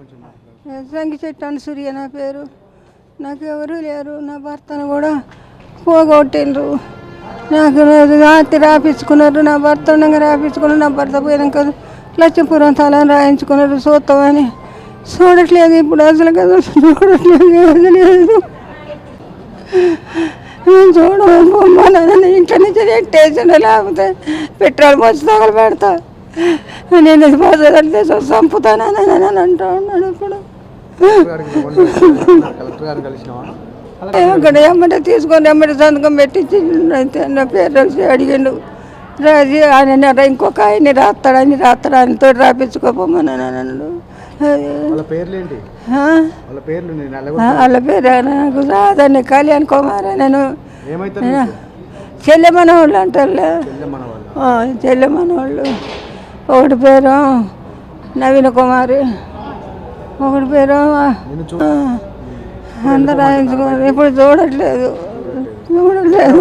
కొంచెం సంగి చెట్టు అని సూర్య నా పేరు. నాకు ఎవరు లేరు. నా భర్తను కూడా పోగొట్టిండ్రు. నాకు రాత్రి రాపించుకున్నారు. నా భర్త ఉండగా రాపించుకున్నారు. నా భర్త పోయినాక లక్ష్మీపురం తలని రాయించుకున్నారు. చూస్తామని చూడట్లేదు. ఇప్పుడు అసలు కదా చూడట్లేదు. ఏమీ లేదు. చూడమని ఇంట్లో నుంచి ఎట్టేసిండు లేకపోతే పెట్రోల్ పోసి తగలు పెడతా నేను ఇది పోసేదంటే చంపుతానని అని అంటా ఉన్నాడు ఇప్పుడు అక్కడ ఎమ్మటే తీసుకొని ఎమ్మటే సంతకం పెట్టించి అయితే నా పేరు రాసి అడిగిండు. రాసి ఆయన ఇంకొక ఆయన్ని రాస్తాడని రాస్తాడు ఆయనతో రాపించుకోపోమని అని అన్నాడు. వాళ్ళ పేరు నాకు రాదని కళ్యాణ్ కుమార్ నేను? చెల్లె మనవాళ్ళు. ఆ, చెల్లె మనవాళ్ళు. ఒకటి పేరు నవీన కుమారి. ఒకటి పేరు అందరూ రాయించుకోవాలి. ఇప్పుడు చూడట్లేదు. చూడట్లేదు.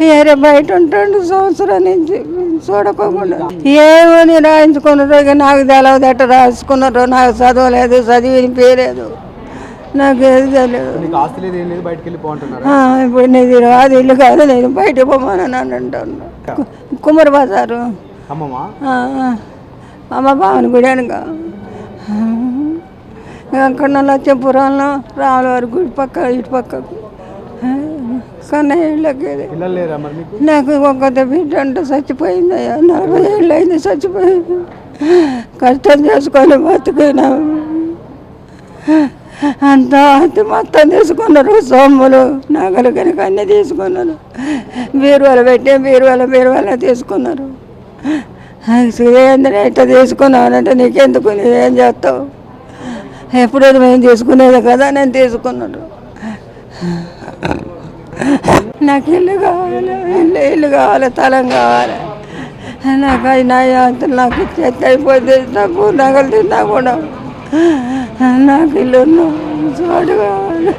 వేరే బయట ఉంటాడు సంవత్సరం నుంచి. చూడకోకుండా. ఏమని రాయించుకున్నారో ఇక నాకు తెలవదు. ఎట్ట రాసుకున్నారో నాకు చదవలేదు చదివి పేలేదు నాకు ఏది తెలియదు నీకు ఆస్తి లేదు ఏం లేదు బయటకు వెళ్ళిపో అంటున్నారా ఆ, ఇప్పుడు నీది రాదు ఇల్లు కాదు నేను బయట పోమని అని అంటాను కుమ్మరి బజారు. అమ్మమ్మా. అమ్మ భావన గుడి అనగా అక్కడ లక్ష్మీపురంలో రాములవారి గుడి పక్క ఇటు పక్కకు. కన్నయ్య ఇళ్ళకి పిల్లలు లేరా మరి మీకు? నాకు ఒక్క బిడ్డ అంటే చచ్చిపోయిందయ్యా. నలభై ఏళ్ళు అయింది చచ్చిపోయింది. కష్టం చేసుకొని బతికినా అంత అది మొత్తం తీసుకున్నారు. సొమ్ములు నగలు కనుక అన్నీ తీసుకున్నారు. బీరువాలు పెట్టి బీరువాల బీరువాల తీసుకున్నారు. సురేంద్ర ఎట్లా తీసుకున్నానంటే నీకెందుకు? ఏం చేస్తావు? ఎప్పుడైతే మేము తీసుకునేది కదా నేను తీసుకున్నాను. నాకు ఇల్లు కావాలి ఇల్లు ఇల్లు కావాలి స్థలం కావాలి. నాకు అయినా అంత నాకు చెత్త అయిపోతే నాకు నగలు తిన్నా కూడా నాకు ఇల్లు చోటు కావాలి